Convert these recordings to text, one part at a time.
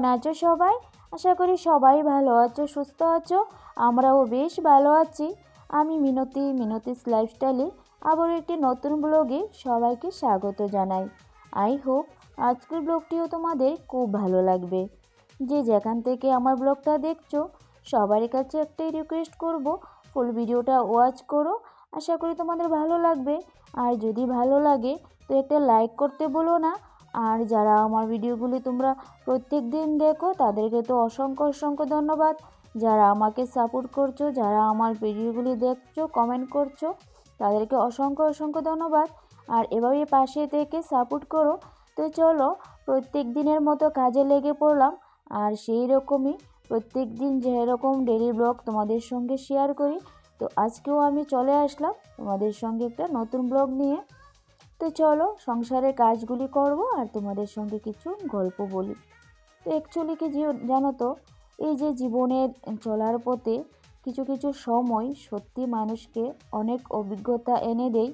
কেমন আছো সবাই? আশা করি সবাই ভালো আছো, সুস্থ আছো, আমরাও বেশ ভালো আছি। আমি মিনতি, মিনতিস লাইফস্টাইলে আবার একটি নতুন ব্লগে সবাইকে স্বাগত জানাই। আই হোপ আজকের ব্লগটিও তোমাদের খুব ভালো লাগবে। যে যেখান থেকে আমার ব্লগটা দেখছ, সবারই কাছে একটাই রিকোয়েস্ট করব ফুল ভিডিওটা ওয়াচ করো। আশা করি তোমাদের ভালো লাগবে। আর যদি ভালো লাগে, তো একটা লাইক করতে বলো না। আর যারা আমার ভিডিওগুলি তোমরা প্রত্যেক দিন দেখো, তাদেরকে তো অসংখ্য অসংখ্য ধন্যবাদ। যারা আমাকে সাপোর্ট করছ, যারা আমার ভিডিওগুলি দেখছ কমেন্ট করছ, তাদেরকে অসংখ্য অসংখ্য ধন্যবাদ। আর এভাবে পাশে থেকে সাপোর্ট করো। তো চলো প্রত্যেক দিনের মতো কাজে লেগে পড়লাম। আর সেই রকমই প্রত্যেক দিন যেরকম ডেলি ব্লগ তোমাদের সঙ্গে শেয়ার করি, তো আজকেও আমি চলে আসলাম তোমাদের সঙ্গে একটা নতুন ব্লগ নিয়ে। তো চলো সংসারের কাজগুলি করব আর তোমাদের সঙ্গে কিছু গল্প বলি। তো অ্যাকচুয়ালি কি জানো তো, এই যে জীবনের চলার পথে কিছু কিছু সময় সত্যি মানুষকে অনেক অভিজ্ঞতা এনে দেয়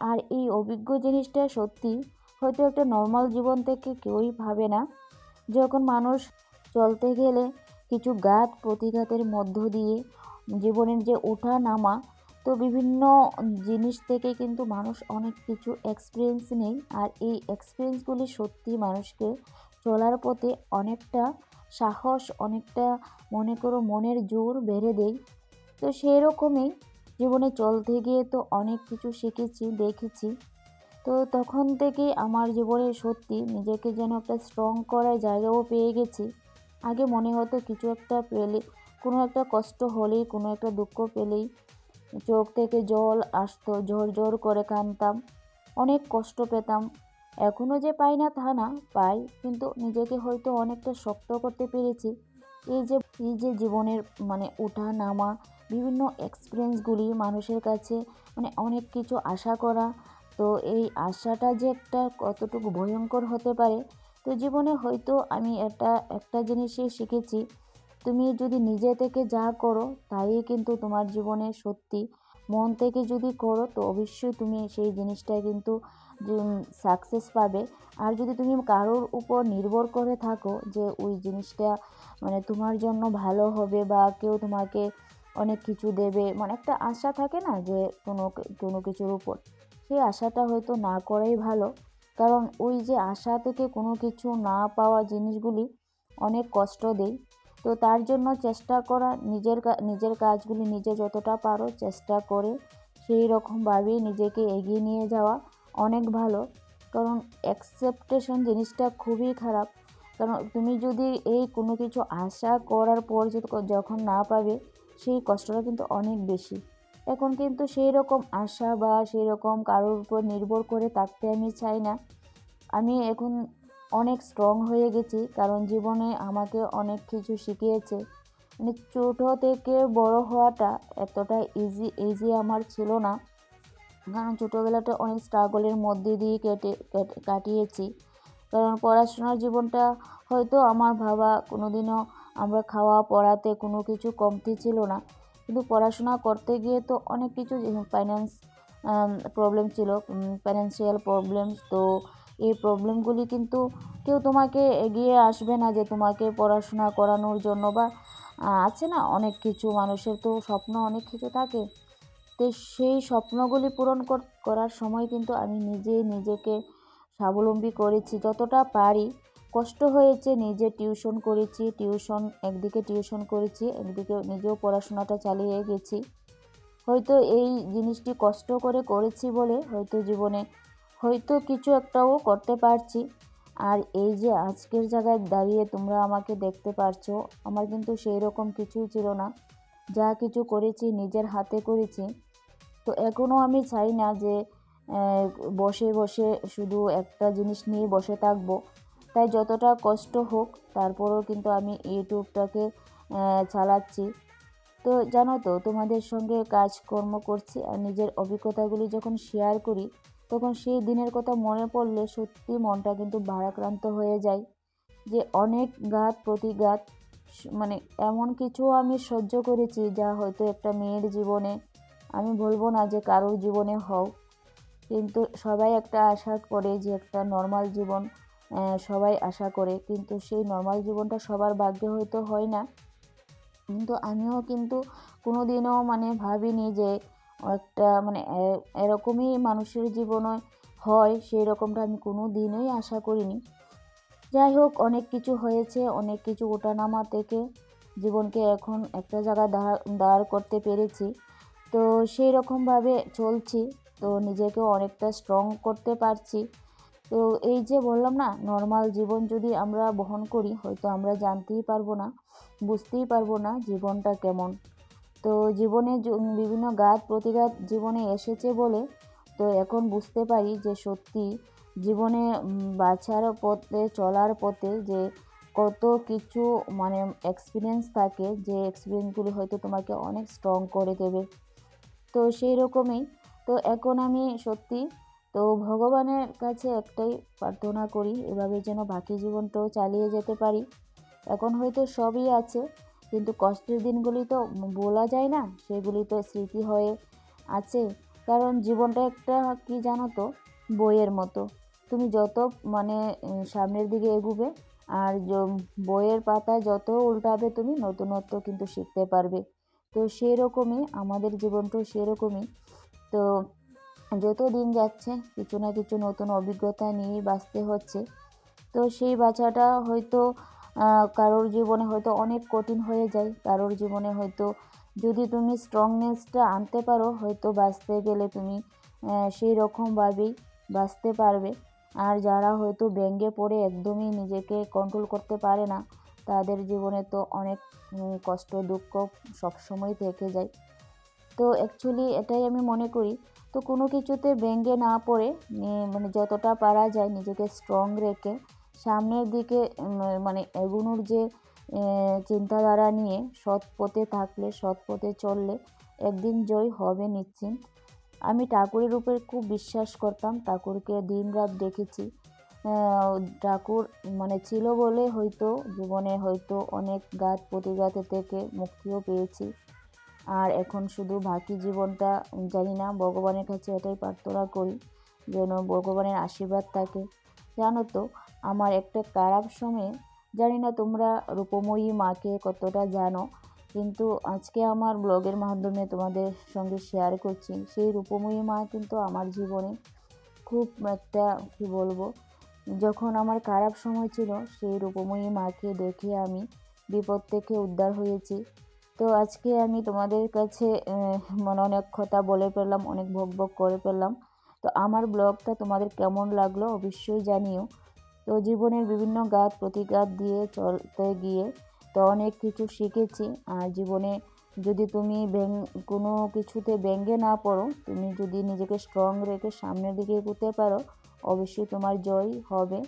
আর এই অভিজ্ঞ জিনিসটা সত্যি হয়তো একটা নর্মাল জীবন থেকে কেউই ভাবে না। যখন মানুষ চলতে গেলে কিছু গাত প্রতিঘাতের মধ্য দিয়ে জীবনের যে ওঠা নামা তো বিভিন্ন জিনিস থেকে কিন্তু মানুষ অনেক কিছু এক্সপিরিয়েন্স নেই আর এই এক্সপিরিয়েন্সগুলি সত্যি মানুষকে চলার পথে অনেকটা সাহস, অনেকটা মনে করো মনের জোর বেড়ে দেয়। তো সেই রকমই জীবনে চলতে গিয়ে তো অনেক কিছু শিখেছি, দেখেছি। তো তখন থেকে আমার জীবনে সত্যি নিজেকে যেন একটা স্ট্রং করার জায়গাও পেয়ে গেছি। আগে মনে হতো কিছু একটা পেলে, কোনো একটা কষ্ট হলেই, কোনো একটা দুঃখ পেলেই চোখ থেকে জল আসতো ঝর ঝর করে কাঁদতাম অনেক কষ্ট পেতাম। এখনও যে পাই না তা না, পাই। কিন্তু নিজেকে হয়তো অনেকটা শক্ত করতে পেরেছি। এই যে এই যে জীবনের মানে ওঠা নামা, বিভিন্ন এক্সপিরিয়েন্সগুলি মানুষের কাছে মানে অনেক কিছু আশা করা, তো এই আশাটা যে একটা কতটুকু ভয়ঙ্কর হতে পারে, তো জীবনে হয়তো আমি এটা একটা জিনিসই শিখেছি। তুমি যদি নিজে থেকে যা করো, তাই কিন্তু তোমার জীবনে সত্যি মন থেকে যদি করো, তো অবশ্যই তুমি সেই জিনিসটা কিন্তু সাকসেস পাবে। আর যদি তুমি কারোর উপর নির্ভর করে থাকো যে ওই জিনিসটা মানে তোমার জন্য ভালো হবে বা কেউ তোমাকে অনেক কিছু দেবে মানে একটা আশা থাকে না যে কোনো কোনো কিছুর উপর, সেই আশাটা হয়তো না করাই ভালো। কারণ ওই যে আশা থেকে কোনো কিছু না পাওয়া জিনিসগুলি অনেক কষ্ট দেয়। তো তার জন্য চেষ্টা করা, নিজের নিজের কাজগুলি নিজে যতটা পারো চেষ্টা করে সেই রকমভাবেই নিজেকে এগিয়ে নিয়ে যাওয়া অনেক ভালো। কারণ অ্যাকসেপ্টেশন জিনিসটা খুবই খারাপ। কারণ তুমি যদি এই কোনো কিছু আশা করার পর যখন না পাবে সেই কষ্টটা কিন্তু অনেক বেশি। এখন কিন্তু সেই রকম আশা বা সেই রকম কারোর উপর নির্ভর করে থাকতে আমি চাই না। আমি এখন অনেক স্ট্রং হয়ে গেছি, কারণ জীবনে আমাকে অনেক কিছু শিখিয়েছে। মানে ছোটো থেকে বড় হওয়াটা এতটা ইজি ইজি আমার ছিল না। কারণ ছোটোবেলাটা অনেক স্ট্রাগলের মধ্যে দিয়ে কেটে কাটিয়েছি। কারণ পড়াশোনার জীবনটা হয়তো আমার ভাবা কোনো দিনও আমরা খাওয়া পড়াতে কোনো কিছু কমতি ছিল না। কিন্তু পড়াশোনা করতে গিয়ে তো অনেক কিছু ফাইন্যান্স প্রবলেম ছিল ফাইন্যান্সিয়াল প্রবলেম তো এই প্রবলেমগুলি কিন্তু কেউ তোমাকে এগিয়ে আসবে না যে তোমাকে পড়াশোনা করানোর জন্য বা আছে না অনেক কিছু মানুষের তো স্বপ্ন অনেক কিছু থাকে। তো সেই স্বপ্নগুলি পূরণ করার সময় কিন্তু আমি নিজে নিজেকে স্বাবলম্বী করেছি যতটা পারি। কষ্ট হয়েছে নিজে টিউশন করেছি, টিউশন একদিকে টিউশন করেছি, একদিকে নিজেও পড়াশোনাটা চালিয়ে গেছি। হয়তো এই জিনিসটি কষ্ট করে করেছি বলে হয়তো জীবনে হয়তো কিছু একটাও করতে পারছি। আর এই যে আজকের জায়গায় দাঁড়িয়ে তোমরা আমাকে দেখতে পারছ, আমার কিন্তু সেই রকম কিছুই ছিল না। যা কিছু করেছি, নিজের হাতে করেছি। তো এখনও আমি চাই না যে বসে বসে শুধু একটা জিনিস নিয়ে বসে থাকব। তাই যতটা কষ্ট হোক, তারপরেও কিন্তু আমি ইউটিউবটাকে চালাচ্ছি। তো জানো তো, তোমাদের সঙ্গে কাজকর্ম করছি আর নিজের অভিজ্ঞতাগুলি যখন শেয়ার করি তখন সেই দিনের কথা মনে পড়লে সত্যি মনটা কিন্তু ভারাক্রান্ত হয়ে যায় যে অনেক গাত, প্রতিঘাত মানে এমন কিছু আমি সহ্য করেছি যা হয়তো একটা মেয়ের জীবনে আমি বলব না যে কারোর জীবনে হোক। কিন্তু সবাই একটা আশা করে যে একটা নর্মাল জীবন সবাই আশা করে। কিন্তু সেই নর্মাল জীবনটা সবার ভাগ্যে হয়তো হয় না। কিন্তু আমিও কিন্তু কোনো দিনও মানে ভাবিনি যে একটা মানে এরকমই মানুষের জীবনে হয় সেই রকমটা আমি কোনো দিনই আশা করিনি। যাই হোক, অনেক কিছু হয়েছে, অনেক কিছু ওঠানামা থেকে জীবনকে এখন একটা জায়গায় দাঁড় দাঁড় করতে পেরেছি। তো সেই রকমভাবে চলছি, তো নিজেকে অনেকটা স্ট্রং করতে পারছি। তো এই যে বললাম না নর্মাল জীবন যদি আমরা বহন করি, হয়তো আমরা জানতেই পারব না, বুঝতেই পারব না জীবনটা কেমন। তো জীবনে বিভিন্ন ঘাত প্রতিঘাত জীবনে এসেছে বলে তো এখন বুঝতে পারি যে সত্যি জীবনে বাঁচার পথে, চলার পথে যে কত কিছু মানে এক্সপিরিয়েন্স থাকে যে এক্সপিরিয়েন্সগুলি হয়তো তোমাকে অনেক স্ট্রং করে দেবে। তো সেই রকমই। তো এখন আমি সত্যি, তো ভগবানের কাছে একটাই প্রার্থনা করি, এভাবে যেন বাকি জীবনটাও চালিয়ে যেতে পারি। এখন হয়তো সবই আছে কিন্তু কষ্টের দিনগুলি তো বলা যায় না, সেগুলি তো স্মৃতি হয়ে আছে। কারণ জীবনটা একটা, কি জানো তো, বইয়ের মতো। তুমি যত মানে সামনের দিকে এগুবে, আর বইয়ের পাতা যত উল্টাবে তুমি, নতুনত্ব কিন্তু শিখতে পারবে। তো সেরকমই আমাদের জীবনটাও সেরকমই। তো যত দিন যাচ্ছে, কিছু না কিছু নতুন অভিজ্ঞতা নিয়েই বাঁচতে হচ্ছে। তো সেই বাঁচাটা হয়তো কারোর জীবনে হয়তো অনেক কঠিন হয়ে যায়, কারোর জীবনে হয়তো যদি তুমি স্ট্রংনেসটা আনতে পারো, হয়তো বাঁচতে গেলে তুমি সেই রকমভাবেই বাঁচতে পারবে। আর যারা হয়তো ব্যঙ্গে পড়ে একদমই নিজেকে কন্ট্রোল করতে পারে না, তাদের জীবনে তো অনেক কষ্ট, দুঃখ সবসময় থেকে যায়। তো অ্যাকচুয়ালি এটাই আমি মনে করি, তো কোনো কিছুতে ব্যঙ্গে না পড়ে মানে যতটা পারা যায় নিজেকে স্ট্রং রেখে সামনের দিকে মানে এগোনোর যে চিন্তাধারা নিয়ে সৎ পথে থাকলে, সৎ পথে চললে একদিন জয় হবে নিশ্চিন্ত আমি ঠাকুরের উপর খুব বিশ্বাস করতাম, ঠাকুরকে দিন রাত দেখেছি ঠাকুর মানে ছিল বলে হয়তো, জীবনে হয়তো অনেক ঘাত প্রতিঘাত থেকে মুক্তিও পেয়েছি। আর এখন শুধু বাকি জীবনটা জানি না, ভগবানের কাছে এটাই প্রার্থনা করি, যেন ভগবানের আশীর্বাদ থাকে। জানো তো আমার একটা খারাপ সময়ে, জানি না তোমরা রূপময়ী মাকে কতটা জানো, কিন্তু আজকে আমার ব্লগের মাধ্যমে তোমাদের সঙ্গে শেয়ার করছি। সেই রূপময়ী মা কিন্তু আমার জীবনে খুব একটা, কী বলব, যখন আমার খারাপ সময় ছিল, সেই রূপময়ী মাকে দেখে আমি বিপদ থেকে উদ্ধার হয়েছি। তো আজকে আমি তোমাদের কাছে মানে অনেক কথা বলে ফেললাম, অনেক ভোগ ভোগ করে ফেললাম। তো আমার ব্লগটা তোমাদের কেমন লাগল অবশ্যই জানিও। তো জীবনের বিভিন্ন গাত, প্রতিঘাত দিয়ে চলতে গিয়ে তো অনেক কিছু শিখেছি। আর জীবনে যদি তুমি ব্যাং, কোনো কিছুতে ব্যঙ্গে না পড়ো, তুমি যদি নিজেকে স্ট্রং রেখে সামনের দিকে এগোতে পারো, অবশ্যই তোমার জয় হবে।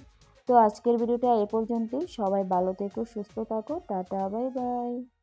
তো আজকের ভিডিওটা এ পর্যন্তই। সবাই ভালো থেকো, সুস্থ থাকো। Tata, bye bye.